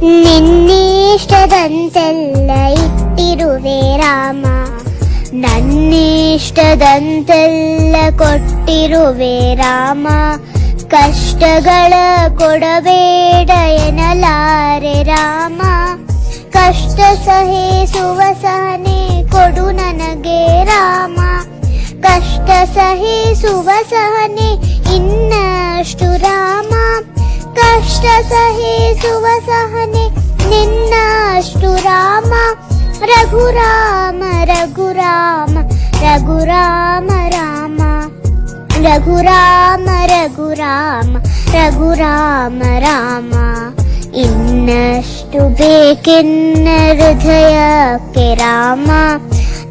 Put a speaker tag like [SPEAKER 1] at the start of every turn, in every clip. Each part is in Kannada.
[SPEAKER 1] ನಿನ್ನಿಷ್ಟದಂತೆಲ್ಲ ಇಟ್ಟಿರುವೆ ರಾಮ. ನನ್ನಿಷ್ಟದಂತೆಲ್ಲ ಕೊಟ್ಟಿರುವೆ ರಾಮ. ಕಷ್ಟಗಳ ಕೊಡಬೇಡ ಎನಲಾರೆ ರಾಮ. ಕಷ್ಟ ಸಹಿಸುವ ಸಹನೆ ಕೊಡು ನನಗೆ ರಾಮ. ಕಷ್ಟ ಸಹಿಸುವ ಸಹನೆ ಇನ್ನಷ್ಟು ರಾಮ. ಕಷ್ಟ ಸಹಿಸುವ ಸಹನೆ ನಿನ್ನಷ್ಟು ರಾಮ ರಘುರಾಮ ರಘುರಾಮ ರಘುರಾಮ ರಾಮ ರಘುರಾಮ ರಘುರಾಮ ರಘುರಾಮ ರಾಮ ಇನ್ನಷ್ಟು ಬೇಕೆನ್ನ ಹೃದಯಕ್ಕೆ ರಾಮ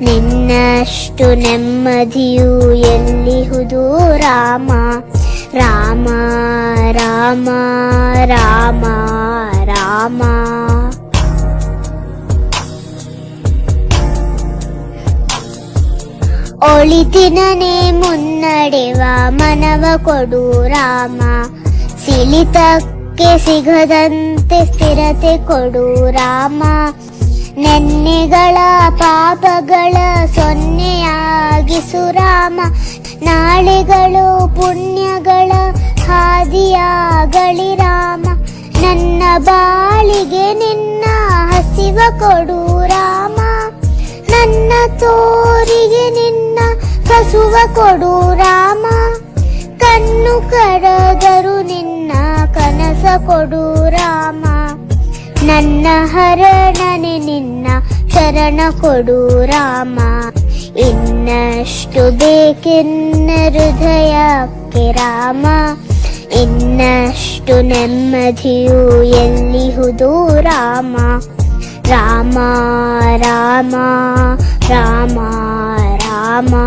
[SPEAKER 1] ನಿನ್ನಷ್ಟು ನೆಮ್ಮದಿಯು ಎಲ್ಲಿಹುದು ರಾಮ ರಾಮ ರಾಮ ರಾಮ ರಾಮ. ಒಳಿತಿನನೆ ಮುನ್ನಡೆವ ಮನವ ಕೊಡು ರಾಮ. ಸಿಲಿತಕ್ಕೆ ಸಿಗದಂತೆ ಸ್ಥಿರತೆ ಕೊಡು ರಾಮ. ನೆನ್ನೆಗಳ ಪಾಪಗಳ ಸೊನ್ನೆಯಾಗಿಸು ರಾಮ. ನಾಳೆಗಳು ಪುಣ್ಯಗಳ ಹಾದಿಯಾಗಲಿ ರಾಮ, ನನ್ನ ಬಾಳಿಗೆ ನಿನ್ನ ಹಸಿವ ಕೊಡು ರಾಮ. ನನ್ನ ತೋರಿಗೆ ನಿನ್ನ ಕಸುವ ಕೊಡು ರಾಮ. ಕಣ್ಣು ಕರದರು ನಿನ್ನ ಕನಸ ಕೊಡು ರಾಮ. ನನ್ನ ಹರಣನೆ ನಿನ್ನ ಶರಣ ಕೊಡು ರಾಮ. ಇನ್ನಷ್ಟು ಬೇಕೆನ್ನ ಹೃದಯಕ್ಕೆ ರಾಮ. ಇನ್ನಷ್ಟು ನೆಮ್ಮದಿಯು ಎಲ್ಲಿಹುದು ರಾಮ? ರಾಮ ರಾಮ ರಾಮ ರಾಮ.